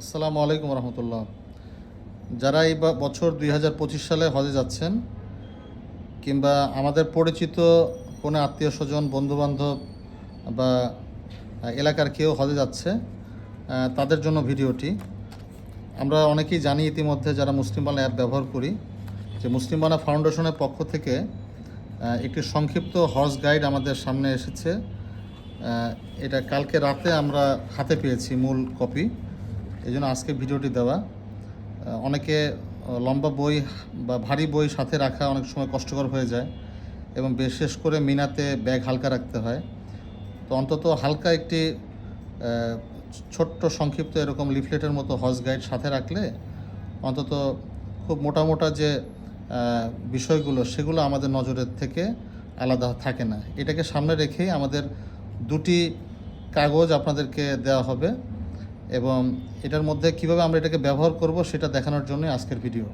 আসসালামু আলাইকুম রহমতুল্লাহ। যারা এই বছর দুই হাজার পঁচিশ সালে হজে যাচ্ছেন, কিংবা আমাদের পরিচিত কোনো আত্মীয় স্বজন, বন্ধুবান্ধব বা এলাকার কেউ হজে যাচ্ছে তাদের জন্য ভিডিওটি। আমরা অনেকেই জানি ইতিমধ্যে যারা মুসলিমবানা অ্যাপ ব্যবহার করি, যে মুসলিমবানা ফাউন্ডেশনের পক্ষ থেকে একটি সংক্ষিপ্ত হজ গাইড আমাদের সামনে এসেছে। এটা কালকে রাতে আমরা হাতে পেয়েছি মূল কপি। এই জন্য আজকে ভিডিওটি দেওয়া। অনেকে লম্বা বই বা ভারী বই সাথে রাখা অনেক সময় কষ্টকর হয়ে যায় এবং বিশেষ করে মিনাতে ব্যাগ হালকা রাখতে হয়। তো অন্তত হালকা একটি ছোট্ট সংক্ষিপ্ত এরকম লিফলেটের মতো হজ গাইড সাথে রাখলে অন্তত খুব মোটা মোটা যে বিষয়গুলো সেগুলো আমাদের নজরের থেকে আলাদা থাকে না। এটাকে সামনে রেখেই আমাদের দুটি কাগজ আপনাদেরকে দেওয়া হবে। এবং এটার মধ্যে কীভাবে আমরা এটাকে ব্যবহার করব সেটা দেখানোর জন্যই আজকের ভিডিও।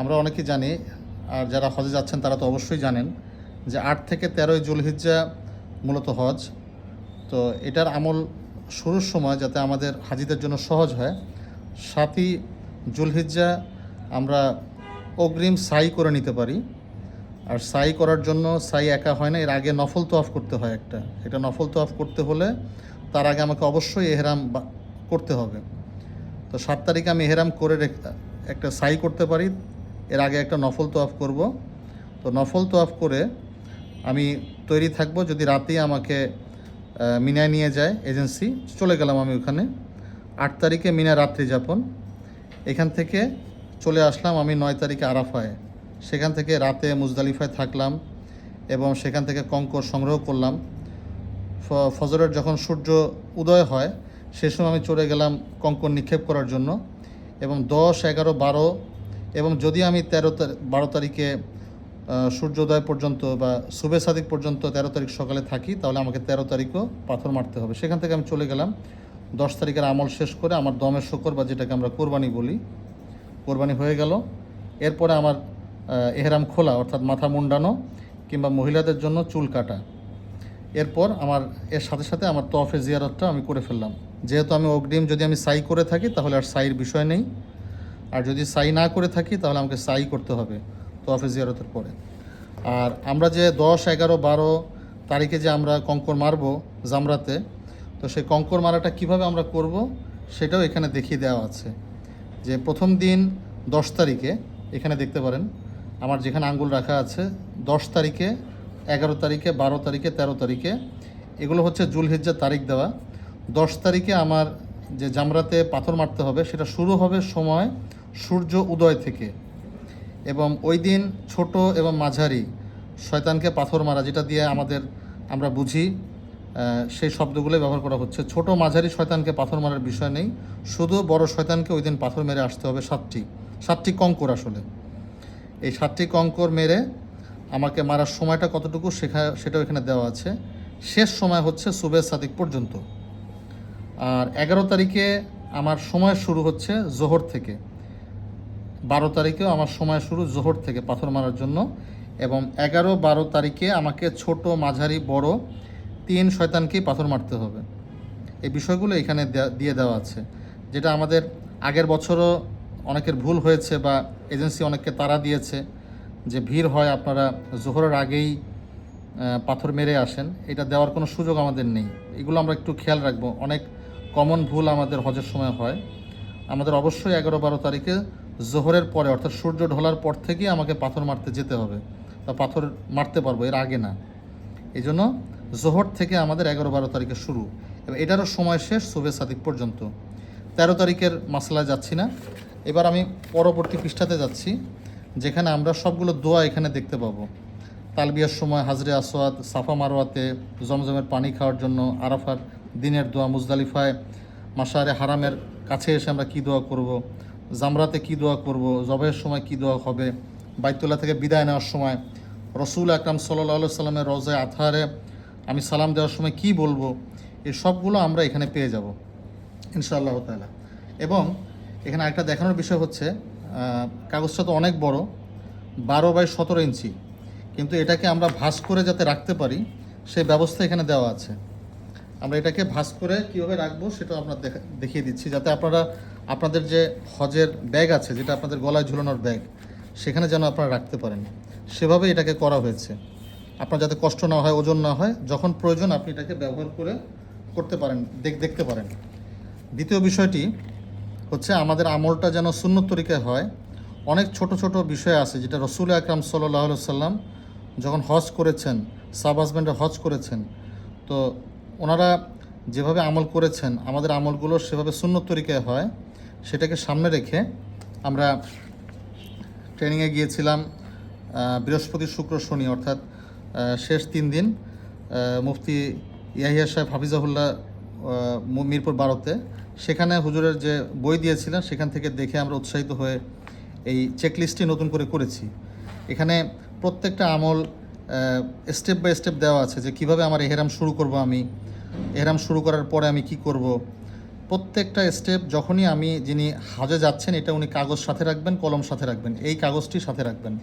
আমরা অনেকেই জানি, আর যারা হজে যাচ্ছেন তারা তো অবশ্যই জানেন, যে আট থেকে তেরোই জুলহিজ্জা মূলত হজ। তো এটার আমল শুরুর সময় যাতে আমাদের হাজিদের জন্য সহজ হয়, সাতই জুলহিজ্জা আমরা অগ্রিম সাই করে নিতে পারি। আর সাই করার জন্য সাই একা হয় না, এর আগে নফল তোয়াফ করতে হয় একটা। এটা নফল তোয়াফ করতে হলে তার আগে আমাকে অবশ্যই এহরাম করতে হবে। তো সাত তারিখে আমি এহরাম করে রেখ, একটা সাই করতে পারি। এর আগে একটা নফল তোয়াফ করব। তো নফল তোয়াফ করে আমি তৈরি থাকব। যদি রাতেই আমাকে মিনায় নিয়ে যায় এজেন্সি, চলে গেলাম আমি ওখানে। আট তারিখে মিনা রাত্রি যাপন। এখান থেকে চলে আসলাম আমি নয় তারিখে আরাফায়। সেখান থেকে রাতে মুজদালিফায় থাকলাম এবং সেখান থেকে কঙ্কর সংগ্রহ করলাম। ফজরের যখন সূর্য উদয় হয়, সে সময় আমি চলে গেলাম কঙ্কন নিক্ষেপ করার জন্য এবং দশ, এগারো, বারো এবং যদি আমি তেরো বারো তারিখে সূর্যোদয় পর্যন্ত বা সুবে সাদিক পর্যন্ত তেরো তারিখ সকালে থাকি, তাহলে আমাকে তেরো তারিখও পাথর মারতে হবে। সেখান থেকে আমি চলে গেলাম। দশ তারিখের আমল শেষ করে আমার দমের শকর বা যেটাকে আমরা কোরবানি বলি, কোরবানি হয়ে গেল। এরপরে আমার এহরাম খোলা, অর্থাৎ মাথা মুন্ডানো কিংবা মহিলাদের জন্য চুল কাটা। এরপর আমার, এর সাথে সাথে আমার তফে জিয়ারতটা আমি করে ফেললাম। যেহেতু আমি অগ্রিম যদি আমি সাই করে থাকি, তাহলে আর সাইয়ের বিষয় নেই। আর যদি সাই না করে থাকি, তাহলে আমাকে সাই করতে হবে তফে জিয়ারতের পরে। আর আমরা যে দশ, এগারো, বারো তারিখে যে আমরা কঙ্কর মারবো জামরাতে, তো সেই কঙ্কর মারাটা কীভাবে আমরা করব সেটাও এখানে দেখিয়ে দেওয়া আছে। যে প্রথম দিন দশ তারিখে, এখানে দেখতে পারেন, আমার যেখানে আঙ্গুল রাখা আছে, দশ তারিখে এগারো তারিখে, বারো তারিখে, তেরো তারিখে। এগুলো হচ্ছে জুলহিজ্জার তারিখ দেওয়া। দশ তারিখে আমার যে জামরাতে পাথর মারতে হবে, সেটা শুরু হবে সময় সূর্য উদয় থেকে। এবং ওই দিন ছোট এবং মাঝারি শয়তানকে পাথর মারা, যেটা দিয়ে আমাদের আমরা বুঝি সেই শব্দগুলো ব্যবহার করা হচ্ছে। ছোট মাঝারি শয়তানকে পাথর মারার বিষয় নেই। শুধু বড় শয়তানকে ওই দিন পাথর মেরে আসতে হবে সাতটি। সাতটি কঙ্কর আসলে। এই সাতটি কঙ্কর মেরে আমাকে মারার সময়টা কতটুকু শেখা, সেটাও এখানে দেওয়া আছে। শেষ সময় হচ্ছে সুবে সাদিক পর্যন্ত। আর এগারো তারিখে আমার সময় শুরু হচ্ছে জোহর থেকে। বারো তারিখেও আমার সময় শুরু জোহর থেকে পাথর মারার জন্য। এবং এগারো, বারো তারিখে আমাকে ছোট, মাঝারি, বড় তিন শয়তানকেই পাথর মারতে হবে। এই বিষয়গুলো এখানে দেয়া- দিয়ে দেওয়া আছে। যেটা আমাদের আগের বছরও অনেকের ভুল হয়েছে বা এজেন্সি অনেককে তারা দিয়েছে। যে ভিড় হয় আপনারা জোহরের আগেই পাথর মেরে আসেন, এটা দেওয়ার কোনো সুযোগ আমাদের নেই। এগুলো আমরা একটু খেয়াল রাখব। অনেক কমন ভুল আমাদের হজের সময় হয়। আমাদের অবশ্যই এগারো বারো তারিখে জোহরের পরে, অর্থাৎ সূর্য ঢোলার পর থেকেই আমাকে পাথর মারতে যেতে হবে। বা পাথর মারতে পারব, এর আগে না। এই জন্য জোহর থেকে আমাদের এগারো বারো তারিখে শুরু। এবং এটারও সময় শেষ সুবে সাদিক পর্যন্ত। তেরো তারিখের মাসলায় যাচ্ছি না। এবার আমি পরবর্তী পৃষ্ঠাতে যাচ্ছি। যেখানে আমরা সবগুলো দোয়া এখানে দেখতে পাবো। তালবিয়ার সময় হাজরে আসওয়াদ, সাফা মারোয়াতে জমজমের পানি খাওয়ার জন্য আরাফার দিনের দোয়া মুজদালিফায় মাসারে হারামের কাছে এসে আমরা কী দোয়া করব, জামরাতে কী দোয়া করব, জবের সময় কী দোয়া হবে, বাইতুল্লাহ থেকে বিদায় নেওয়ার সময় রসুল আকরাম সাল্লাহ সাল্লামের রজায় আথারে আমি সালাম দেওয়ার সময় কি বলব, এই সবগুলো আমরা এখানে পেয়ে যাব, ইনশাআল্লাহ তাআলা। এবং এখানে একটা দেখানোর বিষয় হচ্ছে কাগজটা তো অনেক বড়, বারো বাই সতেরো ইঞ্চি। কিন্তু এটাকে আমরা ভাঁজ করে যাতে রাখতে পারি সেই ব্যবস্থা এখানে দেওয়া আছে। আমরা এটাকে ভাঁজ করে কীভাবে রাখব সেটা আপনার দেখা- দেখিয়ে দিচ্ছি, যাতে আপনারা, আপনাদের যে হজের ব্যাগ আছে, যেটা আপনাদের গলায় ঝুলানোর ব্যাগ, সেখানে যেন আপনারা রাখতে পারেন। সেভাবে এটাকে করা হয়েছে। আপনার যাতে কষ্ট না হয়, ওজন না হয়, যখন প্রয়োজন আপনি এটাকে ব্যবহার করে করতে পারেন, দেখ দেখতে পারেন। দ্বিতীয় বিষয়টি হচ্ছে আমাদের আমলটা যেন সুন্নত তরিকায় হয়। অনেক ছোট ছোট বিষয় আছে, যেটা রসুল আকরাম সাল্লাহ সাল্লাম যখন হজ করেছেন, সাব হাজব্যান্ডে হজ করেছেন, তো ওনারা যেভাবে আমল করেছেন, আমাদের আমলগুলো সেভাবে সুন্নত তরিকায় হয়। সেটাকে সামনে রেখে আমরা ট্রেনিংয়ে গিয়েছিলাম বৃহস্পতি শুক্র শনি, অর্থাৎ শেষ তিন দিন মুফতি ইয়াহিয়া সাহেব হাফিজাহুল্লাহ মিরপুর বারোতে। সেখানে হুজুরের যে বই দিয়েছিলেন, সেখান থেকে দেখে আমরা উৎসাহিত হয়ে এই চেকলিস্টটি নতুন করে করেছি। এখানে প্রত্যেকটা আমল স্টেপ বাই স্টেপ দেওয়া আছে যে কীভাবে আমার এহেরাম শুরু করব আমি, এহেরাম শুরু করার পরে আমি কি করব। প্রত্যেকটা স্টেপ যখনই আমি, যিনি হাজে যাচ্ছেন, এটা উনি কাগজ সাথে রাখবেন, কলম সাথে রাখবেন। এই কাগজটি সাথে রাখবেন।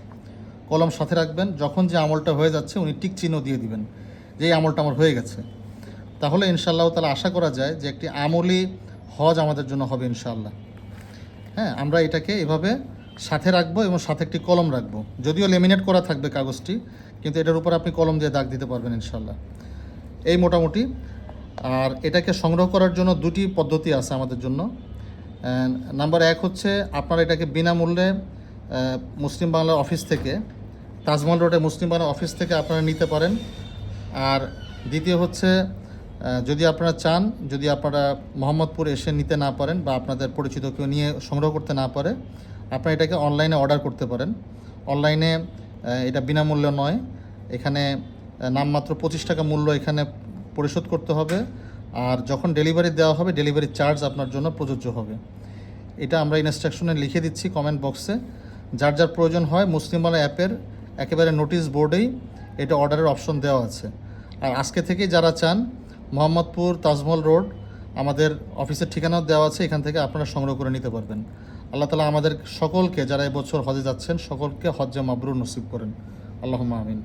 কলম সাথে রাখবেন, যখন যে আমলটা হয়ে যাচ্ছে, উনি টিক চিহ্ন দিয়ে দিবেন যে এই আমলটা আমার হয়ে গেছে। তাহলে ইনশাল্লাহ তাহলে আশা করা যায় যে একটি আমলি হজ আমাদের জন্য হবে ইনশাআল্লাহ। হ্যাঁ আমরা এটাকে এভাবে সাথে রাখব এবং সাথে একটি কলম রাখব। যদিও লেমিনেট করা থাকবে কাগজটি, কিন্তু এটার উপর আপনি কলম দিয়ে দাগ দিতে পারবেন ইনশাল্লাহ এই মোটামুটি, আর এটাকে সংগ্রহ করার জন্য দুটি পদ্ধতি আছে আমাদের জন্য। নাম্বার এক হচ্ছে, আপনারা এটাকে বিনামূল্যে মুসলিম বাংলা অফিস থেকে, তাজমহল রোডে মুসলিম বাংলা অফিস থেকে আপনারা নিতে পারেন। আর দ্বিতীয় হচ্ছে যদি আপনারা চান, যদি আপনারা মোহাম্মদপুর এসে নিতে না পারেন বা আপনাদের পরিচিত কেউ নিয়ে সংগ্রহ করতে না পারে, আপনারা এটাকে অনলাইনে অর্ডার করতে পারেন। অনলাইনে এটা বিনামূল্য নয়। এখানে নামমাত্র পঁচিশ টাকা মূল্য এখানে পরিশোধ করতে হবে। আর যখন ডেলিভারি দেওয়া হবে, ডেলিভারি চার্জ আপনার জন্য প্রযোজ্য হবে। এটা আমরা ইনস্ট্রাকশনে লিখে দিচ্ছি কমেন্ট বক্সে। যার যার প্রয়োজন হয়, মুসলিম বাংলা অ্যাপের একেবারে নোটিশ বোর্ডেই এটা অর্ডারের অপশন দেওয়া আছে। আর আজকে থেকে যারা চান মোহাম্মদপুর তাজমহল রোড। আমাদের অফিসের ঠিকানাও দেওয়া আছে, এখান থেকে আপনারা সংগ্রহ করে নিতে পারবেন। আল্লাহ তালা আমাদের সকলকে, যারা এবছর হজে যাচ্ছেন, সকলকে হজ্জে মাবরুর নসিব করেন। আল্লাহ আমিন।